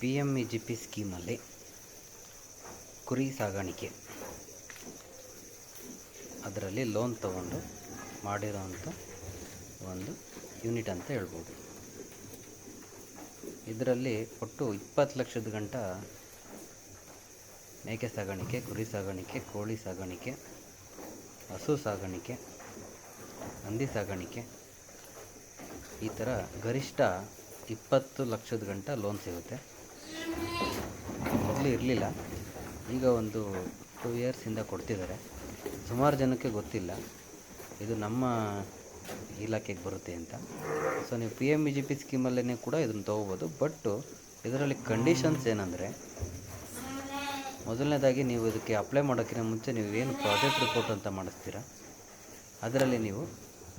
P M E G P ಸ್ಕೀಮಲ್ಲಿ ಕುರಿ ಸಾಗಾಣಿಕೆ. ಅದರಲ್ಲಿ ಲೋನ್ ತಗೊಂಡು ಮಾಡಿರೋವಂಥ ಒಂದು ಯೂನಿಟ್ ಅಂತ ಹೇಳ್ಬೋದು. ಇದರಲ್ಲಿ ಒಟ್ಟು ಇಪ್ಪತ್ತು ಲಕ್ಷದ ಗಂಟ ಮೇಕೆ ಸಾಗಾಣಿಕೆ, ಕುರಿ ಸಾಗಾಣಿಕೆ, ಕೋಳಿ ಸಾಗಾಣಿಕೆ, ಹಸು ಸಾಗಾಣಿಕೆ, ಹಂದಿ ಸಾಗಾಣಿಕೆ, ಈ ಥರ ಗರಿಷ್ಠ ಇಪ್ಪತ್ತು ಲಕ್ಷದ ಗಂಟ ಲೋನ್ ಸಿಗುತ್ತೆ. ಮೊದಲು ಇರಲಿಲ್ಲ. ಈಗ ಒಂದು ಟೂ ಇಯರ್ಸಿಂದ ಕೊಡ್ತಿದ್ದಾರೆ ಸುಮಾರು ಜನಕ್ಕೆ ಗೊತ್ತಿಲ್ಲ. ಇದು ನಮ್ಮ ಇಲಾಖೆಗೆ ಬರುತ್ತೆ ಅಂತ. ಸೊ ನೀವು P M E G P ಸ್ಕೀಮಲ್ಲೇ ಕೂಡ ಇದನ್ನು ತೊಗೋಬೋದು. ಬಟ್ಟು ಇದರಲ್ಲಿ ಕಂಡೀಷನ್ಸ್ ಏನಂದರೆ, ಮೊದಲನೇದಾಗಿ ನೀವು ಇದಕ್ಕೆ ಅಪ್ಲೈ ಮಾಡೋಕ್ಕಿಂತ ಮುಂಚೆ ನೀವು ಏನು ಪ್ರಾಜೆಕ್ಟ್ ರಿಪೋರ್ಟ್ ಅಂತ ಮಾಡಿಸ್ತೀರಾ? ಅದರಲ್ಲಿ ನೀವು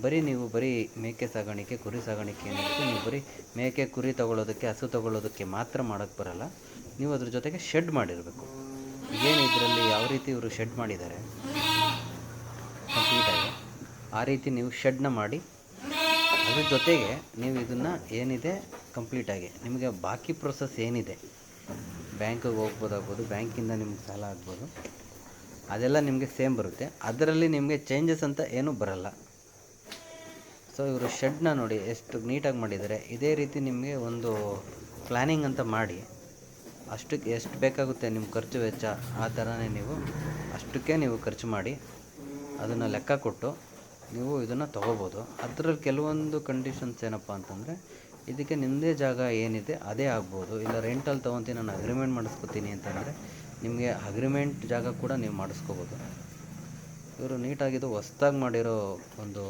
ಬರೀ ನೀವು ಬರೀ ಮೇಕೆ ಸಾಗಾಣಿಕೆ, ಕುರಿ ಸಾಗಾಣಿಕೆ ಏನಿರುತ್ತೆ ನೀವು ಬರೀ ಮೇಕೆ, ಕುರಿ ತಗೊಳ್ಳೋದಕ್ಕೆ, ಹಸು ತಗೊಳ್ಳೋದಕ್ಕೆ ಮಾತ್ರ ಮಾಡೋಕ್ಕೆ ಬರಲ್ಲ. ನೀವು ಅದ್ರ ಜೊತೆಗೆ ಶೆಡ್ ಮಾಡಿರಬೇಕು. ಏನು ಇದರಲ್ಲಿ ಯಾವ ರೀತಿ ಇವರು ಶೆಡ್ ಮಾಡಿದ್ದಾರೆ? ಆ ರೀತಿ ನೀವು ಶೆಡ್ನ ಮಾಡಿ, ಅದ್ರ ಜೊತೆಗೆ ನೀವು ಇದನ್ನು ಏನಿದೆ ಕಂಪ್ಲೀಟಾಗಿ ನಿಮಗೆ ಬಾಕಿ ಪ್ರೊಸೆಸ್ ಏನಿದೆ? ಬ್ಯಾಂಕಿಗೆ ಹೋಗ್ಬೋದಾಗ್ಬೋದು ಬ್ಯಾಂಕಿಂದ ನಿಮ್ಗೆ ಸಾಲ ಆಗ್ಬೋದು. ಅದೆಲ್ಲ ನಿಮಗೆ ಸೇಮ್ ಬರುತ್ತೆ. ಅದರಲ್ಲಿ ನಿಮಗೆ ಚೇಂಜಸ್ ಅಂತ ಏನೂ ಬರಲ್ಲ. ಸೊ ಇವರು ಶೆಡ್ನ ನೋಡಿ ಎಷ್ಟು ನೀಟಾಗಿ ಮಾಡಿದ್ದಾರೆ. ಇದೇ ರೀತಿ ನಿಮಗೆ ಒಂದು ಪ್ಲ್ಯಾನಿಂಗ್ ಅಂತ ಮಾಡಿ, ಅಷ್ಟಕ್ಕೆ ಎಷ್ಟು ಬೇಕಾಗುತ್ತೆ ನಿಮ್ಮ ಖರ್ಚು ವೆಚ್ಚ, ಆ ಥರನೇ ನೀವು ಅಷ್ಟಕ್ಕೆ ನೀವು ಖರ್ಚು ಮಾಡಿ ಅದನ್ನು ಲೆಕ್ಕ ಕೊಟ್ಟು ನೀವು ಇದನ್ನು ತೊಗೋಬೋದು. ಅದರಲ್ಲಿ ಕೆಲವೊಂದು ಕಂಡೀಷನ್ಸ್ ಏನಪ್ಪ ಅಂತಂದರೆ, ಇದಕ್ಕೆ ನಿಮ್ಮದೇ ಜಾಗ ಏನಿದೆ ಅದೇ ಆಗ್ಬೋದು. ಇಲ್ಲ ರೆಂಟಲ್ಲಿ ತೊಗೊತೀನಿ, ನಾನು ಅಗ್ರಿಮೆಂಟ್ ಮಾಡಿಸ್ಕೊತೀನಿ ಅಂತಂದರೆ ನಿಮಗೆ ಅಗ್ರಿಮೆಂಟ್ ಜಾಗ ಕೂಡ ನೀವು ಮಾಡಿಸ್ಕೋಬೋದು. ಇವರು ನೀಟಾಗಿದ್ದು ಹೊಸ್ದಾಗಿ ಮಾಡಿರೋ ಒಂದು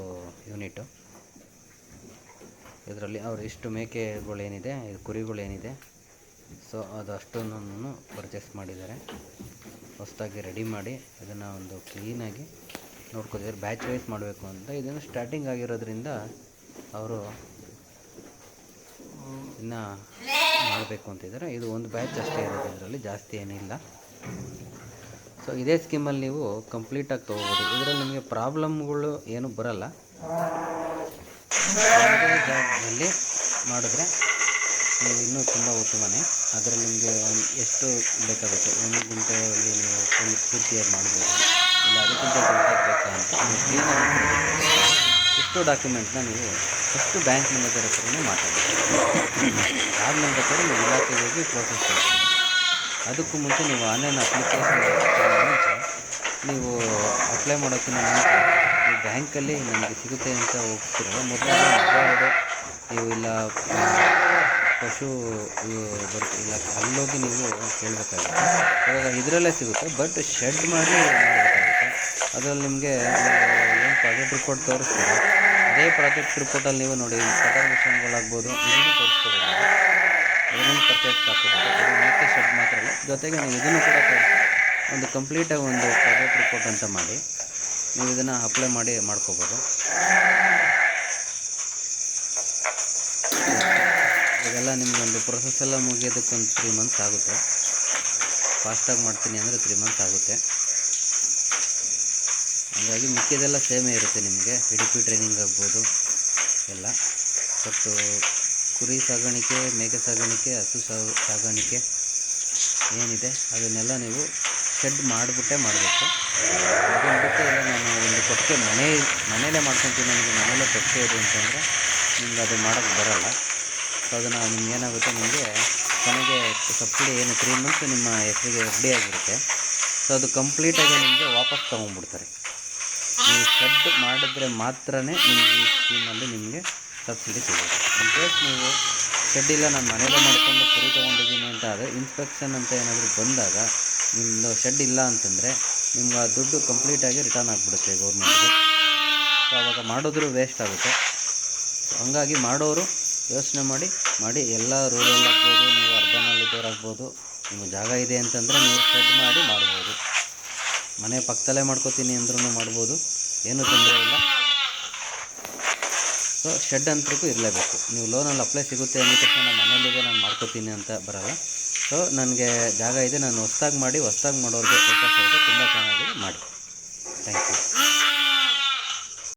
ಯೂನಿಟು ಇದರಲ್ಲಿ ಅವ್ರು ಇಷ್ಟು ಮೇಕೆಗಳೇನಿದೆ ಕುರಿಗಳೇನಿದೆ, ಸೊ ಅದು ಅಷ್ಟನ್ನು ಪರ್ಚೇಸ್ ಮಾಡಿದ್ದಾರೆ. ಹೊಸದಾಗಿ ರೆಡಿ ಮಾಡಿ ಅದನ್ನು ಒಂದು ಕ್ಲೀನಾಗಿ ನೋಡ್ಕೊತಿದ್ದಾರೆ. ಬ್ಯಾಚ್ ವೈಸ್ ಮಾಡಬೇಕು ಅಂತ. ಇದನ್ನು ಸ್ಟಾರ್ಟಿಂಗ್ ಆಗಿರೋದ್ರಿಂದ ಅವರು ಇನ್ನು ಮಾಡಬೇಕು ಅಂತಿದ್ದಾರೆ. ಇದು ಒಂದು ಬ್ಯಾಚ್ ಅಷ್ಟೇ ಇರೋದು. ಇದರಲ್ಲಿ ಜಾಸ್ತಿ ಏನಿಲ್ಲ. ಸೊ ಇದೇ ಸ್ಕೀಮಲ್ಲಿ ನೀವು ಕಂಪ್ಲೀಟಾಗಿ ತೊಗೋಬೋದು. ಇದರಲ್ಲಿ ನಿಮಗೆ ಪ್ರಾಬ್ಲಮ್ಗಳು ಏನೂ ಬರಲ್ಲ. ಒಂದೇ ಜಾಗದಲ್ಲಿ ಮಾಡಿದ್ರೆ ನೀವು ಇನ್ನೂ ತುಂಬ ಉತ್ತಮನೇ. ಅದರಲ್ಲಿ ನಿಮಗೆ ಒಂದು ಎಷ್ಟು ಬೇಕಾಗುತ್ತೆ? ಒಂದು ಗುಂಟೆಯಲ್ಲಿ ನೀವು ಫುಲ್ ಪೂರ್ತಿಯಾಗಿ ಮಾಡ್ಬೋದು. ಇಲ್ಲ ಅದಕ್ಕಿಂತ ಗುಂಟಾಗಿ ಬೇಕಾ? ಅಂತ ನೀವು ಇಷ್ಟು ಡಾಕ್ಯುಮೆಂಟ್ನ ನೀವು ಫಸ್ಟು ಬ್ಯಾಂಕ್ ಮ್ಯಾನೇಜರ್ ಹತ್ರನೇ ಮಾತಾಡಬೇಕು ಆದಮೇಲೆ ಬೇಕಾದ್ರೆ ನೀವು ಇಲಾಖೆಗೆ ಹೋಗಿ ಪ್ರೋಸೆಸ್ ಅದಕ್ಕೂ ಮುಂಚೆ ನೀವು ಆನ್ಲೈನ್ ಅಪ್ಲಿಕೇಶನ್ ನೀವು ಅಪ್ಲೈ ಮಾಡೋಕ್ಕಿಂತ ಮುಂಚೆ ಬ್ಯಾಂಕಲ್ಲಿ ನಮಗೆ ಸಿಗುತ್ತೆ ಅಂತ ಹೋಗ್ತಿರಲ್ಲ ಮೊದಲು ನೀವು ಇಲ್ಲ ಪಶು ಬರುತ್ತೆ ಇಲ್ಲ, ಅಲ್ಲೋಗಿ ನೀವು ಕೇಳಬೇಕಾಗುತ್ತೆ. ಇವಾಗ ಇದರಲ್ಲೇ ಸಿಗುತ್ತೆ, ಬಟ್ ಶೆಡ್ ಮಾಡಿ ಮಾಡಬೇಕಾಗುತ್ತೆ. ಅದರಲ್ಲಿ ನಿಮಗೆ ಏನು ಪ್ರಾಜೆಕ್ಟ್ ರಿಪೋರ್ಟ್ ತೋರಿಸ್ತೀರಾ, ಅದೇ ಪ್ರಾಜೆಕ್ಟ್ ರಿಪೋರ್ಟಲ್ಲಿ ನೀವು ನೋಡಿ ಕಟರ್ ಮಿಷನ್ಗಳಾಗ್ಬೋದು ಇದನ್ನು ತೋರಿಸ್ಕೋಬೋದು. ಏನೇನು ಪರ್ಚೇಸ್ ಹಾಕೋಬೋದು ಮೇಕೆ ಶೆಡ್ ಮಾತ್ರ ಅಲ್ಲ, ಜೊತೆಗೆ ನೀವು ಇದನ್ನು ಕೂಡ ಒಂದು ಕಂಪ್ಲೀಟಾಗಿ ಒಂದು ಪ್ರಾಜೆಕ್ಟ್ ರಿಪೋರ್ಟ್ ಅಂತ ಮಾಡಿ. ನೀವು ಇದನ್ನು ಅಪ್ಲೈ ಮಾಡಿ ಮಾಡ್ಕೋಬೋದು. ಇದೆಲ್ಲ ನಿಮ್ಗೊಂದು ಪ್ರೊಸೆಸ್ ಎಲ್ಲ ಮುಗಿಯೋದಕ್ಕೊಂದು ತ್ರೀ ಮಂತ್ಸ್ ಆಗುತ್ತೆ. ಫಾಸ್ಟಾಗಿ ಮಾಡ್ತೀನಿ ಅಂದರೆ ತ್ರೀ ಮಂತ್ಸ್ ಆಗುತ್ತೆ. ಹಾಗಾಗಿ ಮಿಕ್ಕಿದೆಲ್ಲ ಸೇಮೇ ಇರುತ್ತೆ ನಿಮಗೆ. ಹಿಡಿಪಿ ಟ್ರೈನಿಂಗ್ ಆಗ್ಬೋದು, ಎಲ್ಲ. ಬಟ್ ಕುರಿ ಸಾಗಾಣಿಕೆ ಮೇಕೆ ಸಾಗಾಣಿಕೆ ಹಸು ಸಾಗಾಣಿಕೆ ಏನಿದೆ, ಅದನ್ನೆಲ್ಲ ನೀವು ಶೆಡ್ ಮಾಡಿಬಿಟ್ಟೆ ಮಾಡಬೇಕು. ಅದನ್ನು ಬಿಟ್ಟು ಎಲ್ಲ ನಾನು ಒಂದು ಕೊಟ್ಟಿಗೆ ಮನೆ ಮನೇಲೇ ಮಾಡ್ಕೊತೀನಿ ನನಗೆ ಮನೇಲೇ ಕೊಟ್ಟಿಗೆ ಇದೆ ಅಂತಂದರೆ ನಿಮ್ಗೆ ಅದು ಮಾಡೋಕ್ಕೆ ಬರಲ್ಲ. ಸೊ ಅದನ್ನು ನಿಮ್ಗೆ ಏನಾಗುತ್ತೆ ನಿಮಗೆ ಕೊನೆಗೆ ಸಬ್ಸಿಡಿ ಏನು ತ್ರೀ ಮಂತ್ಸ್ ನಿಮ್ಮ ಹೆಸರಿಗೆ ಎಫ್ ಡಿ ಆಗಿರುತ್ತೆ. ಸೊ ಅದು ಕಂಪ್ಲೀಟಾಗಿ ನಿಮಗೆ ವಾಪಸ್ ತೊಗೊಂಡ್ಬಿಡ್ತಾರೆ. ನೀವು ಶೆಡ್ ಮಾಡಿದ್ರೆ ಮಾತ್ರ ನಿಮಗೆ ಈ ಸ್ಕೀಮಲ್ಲಿ ನಿಮಗೆ ಸಬ್ಸಿಡಿ ಸಿಗುತ್ತೆ. ಇನ್ ಕೇಸ್ ನೀವು ಶೆಡ್ ಇಲ್ಲ, ನಾನು ಮನೇಲೇ ಮಾಡಿಕೊಂಡು ಕುರಿ ತೊಗೊಂಡಿದ್ದೀನಿ ಅಂತ ಆದರೆ ಇನ್ಸ್ಪೆಕ್ಷನ್ ಅಂತ ಏನಾದರೂ ಬಂದಾಗ ನಿಮ್ಮದು ಶೆಡ್ ಇಲ್ಲ ಅಂತಂದರೆ ನಿಮ್ಗೆ ಆ ದುಡ್ಡು ಕಂಪ್ಲೀಟಾಗಿ ರಿಟರ್ನ್ ಆಗಿಬಿಡುತ್ತೆ ಗೌರ್ಮೆಂಟ್ಗೆ ಸೊ ಅವಾಗ ಮಾಡಿದ್ರು ವೇಸ್ಟ್ ಆಗುತ್ತೆ. ಸೊ ಹಂಗಾಗಿ ಮಾಡೋರು ಯೋಚನೆ ಮಾಡಿ ಮಾಡಿ ಎಲ್ಲ ರೂರಲ್ ಆಗ್ಬೋದು, ನೀವು ಅರ್ಬನಲ್ಲಿ ಇದ್ದವರಾಗ್ಬೋದು ನಿಮ್ಮ ಜಾಗ ಇದೆ ಅಂತಂದರೆ ನೀವು ಶೆಡ್ ಮಾಡಿ ಮಾಡ್ಬೋದು. ಮನೆ ಪಕ್ಕದಲ್ಲೇ ಮಾಡ್ಕೋತೀನಿ ಅಂದ್ರೂ ಮಾಡ್ಬೋದು. ಏನೂ ತೊಂದರೆ ಇಲ್ಲ. ಸೊ ಶೆಡ್ ಅಂತಕ್ಕೂ ಇರಲೇಬೇಕು. ನೀವು ಲೋನಲ್ಲಿ ಅಪ್ಲೈ ಸಿಗುತ್ತೆ ಅಂದ ತಕ್ಷಣ ನಾನು ಮನೇಲಿದೆ ನಾನು ಮಾಡ್ಕೋತೀನಿ ಅಂತ ಬರಲ್ಲ. ಸೊ, ನನಗೆ ಜಾಗ ಇದೆ, ನಾನು ಹೊಸ್ದಾಗಿ ಮಾಡಿ, ಹೊಸ್ದಾಗಿ ಮಾಡೋರಿಗೆ ಅವಕಾಶ ಇದೆ ತುಂಬ ಚೆನ್ನಾಗಿ ಮಾಡಿ. Thank you